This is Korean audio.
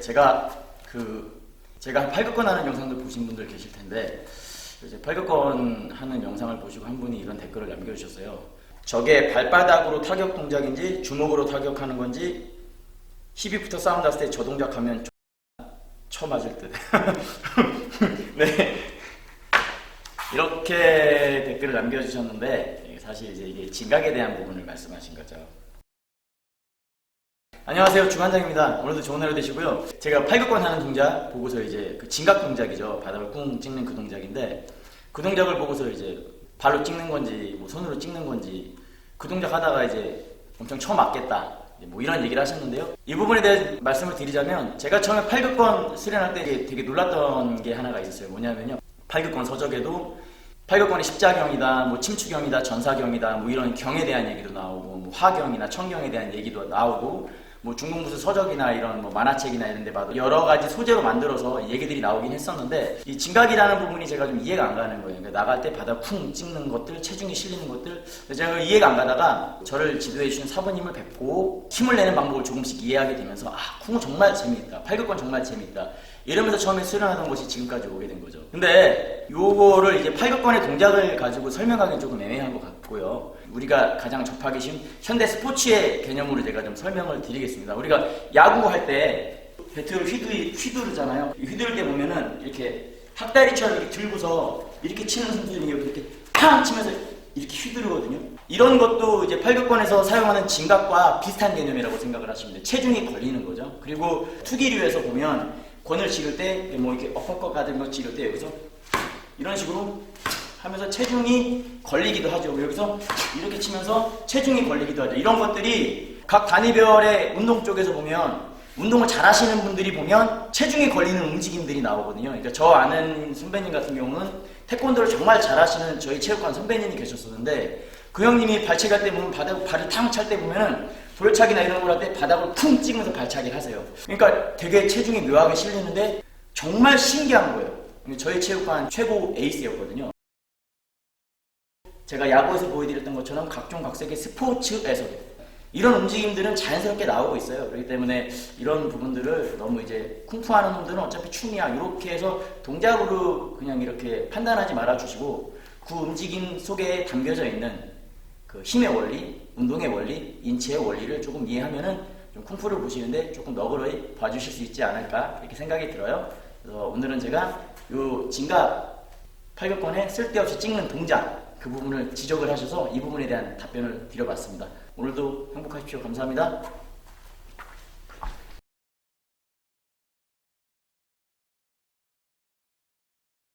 제가 그 제가 팔극권 하는 영상들 보신 분들 계실 텐데 이제 팔극권 하는 영상을 보시고 한 분이 이런 댓글을 남겨주셨어요. 저게 발바닥으로 타격 동작인지 주먹으로 타격하는 건지 히비부터 싸움 났을 때저 동작하면 쳐 맞을 듯. 네. 이렇게 댓글을 남겨주셨는데 사실 이제 이게 진각에 대한 부분을 말씀하신 거죠. 안녕하세요 주관장입니다. 오늘도 좋은 하루 되시고요. 제가 팔극권 하는 동작 보고서 이제 그 진각 동작이죠. 바닥을 쿵 찍는 그 동작인데 그 동작을 보고서 이제 발로 찍는 건지 뭐 손으로 찍는 건지 그 동작 하다가 이제 엄청 쳐 맞겠다. 뭐 이런 얘기를 하셨는데요. 이 부분에 대해 말씀을 드리자면 제가 처음에 팔극권 수련할 때 되게, 되게 놀랐던 게 하나가 있었어요. 뭐냐면요. 팔극권 서적에도 팔극권이 십자경이다, 뭐 침추경이다, 전사경이다, 뭐 이런 경에 대한 얘기도 나오고, 뭐 화경이나 청경에 대한 얘기도 나오고, 뭐 중국 무슨 서적이나 이런 뭐 만화책이나 이런 데 봐도 여러 가지 소재로 만들어서 얘기들이 나오긴 했었는데 이 진각이라는 부분이 제가 좀 이해가 안 가는 거예요. 그러니까 나갈 때 바닥 쿵 찍는 것들, 체중이 실리는 것들 제가 이해가 안 가다가 저를 지도해 주신 사부님을 뵙고 힘을 내는 방법을 조금씩 이해하게 되면서 아 쿵은 정말 재미있다. 팔극권 정말 재미있다. 이러면서 처음에 수련하던 것이 지금까지 오게 된 거죠. 근데 요거를 이제 팔극권의 동작을 가지고 설명하기는 조금 애매한 것 같고요. 우리가 가장 접하기 쉬운 현대 스포츠의 개념으로 제가 좀 설명을 드리겠습니다. 우리가 야구 할 때 배트를 휘두, 휘두르잖아요. 휘두를 때 보면은 이렇게 학다리처럼 이렇게 들고서 이렇게 치는 선수들이 이렇게 팡 치면서 이렇게 휘두르거든요. 이런 것도 이제 팔극권에서 사용하는 진각과 비슷한 개념이라고 생각을 하시면 돼요. 체중이 걸리는 거죠. 그리고 투기류에서 보면 권을 지를 때 뭐 이렇게 어퍼컷 같은 거 지를 때 여기서 이런 식으로 하면서 체중이 걸리기도 하죠. 여기서 이렇게 치면서 체중이 걸리기도 하죠. 이런 것들이 각 단위별의 운동 쪽에서 보면 운동을 잘 하시는 분들이 보면 체중이 걸리는 움직임들이 나오거든요. 그러니까 저 아는 선배님 같은 경우는 태권도를 정말 잘 하시는 저희 체육관 선배님이 계셨었는데 그 형님이 발차기 할 때 보면 바닥, 발을 탕 찰 때 보면은 돌차기나 이런 걸 할 때 바닥을 쿵 찍으면서 발차기를 하세요. 그러니까 되게 체중이 묘하게 실리는데 정말 신기한 거예요. 저희 체육관 최고 에이스였거든요. 제가 야구에서 보여드렸던 것처럼 각종 각색의 스포츠에서도 이런 움직임들은 자연스럽게 나오고 있어요. 그렇기 때문에 이런 부분들을 너무 이제 쿵푸 하는 놈들은 어차피 춤이야. 이렇게 해서 동작으로 그냥 이렇게 판단하지 말아주시고 그 움직임 속에 담겨져 있는 그 힘의 원리, 운동의 원리, 인체의 원리를 조금 이해하면은 좀 쿵푸를 보시는데 조금 너그러이 봐주실 수 있지 않을까 이렇게 생각이 들어요. 그래서 오늘은 제가 요 진각 팔격권에 쓸데없이 찍는 동작 그 부분을 지적을 하셔서 이 부분에 대한 답변을 드려봤습니다. 오늘도 행복하십시오. 감사합니다.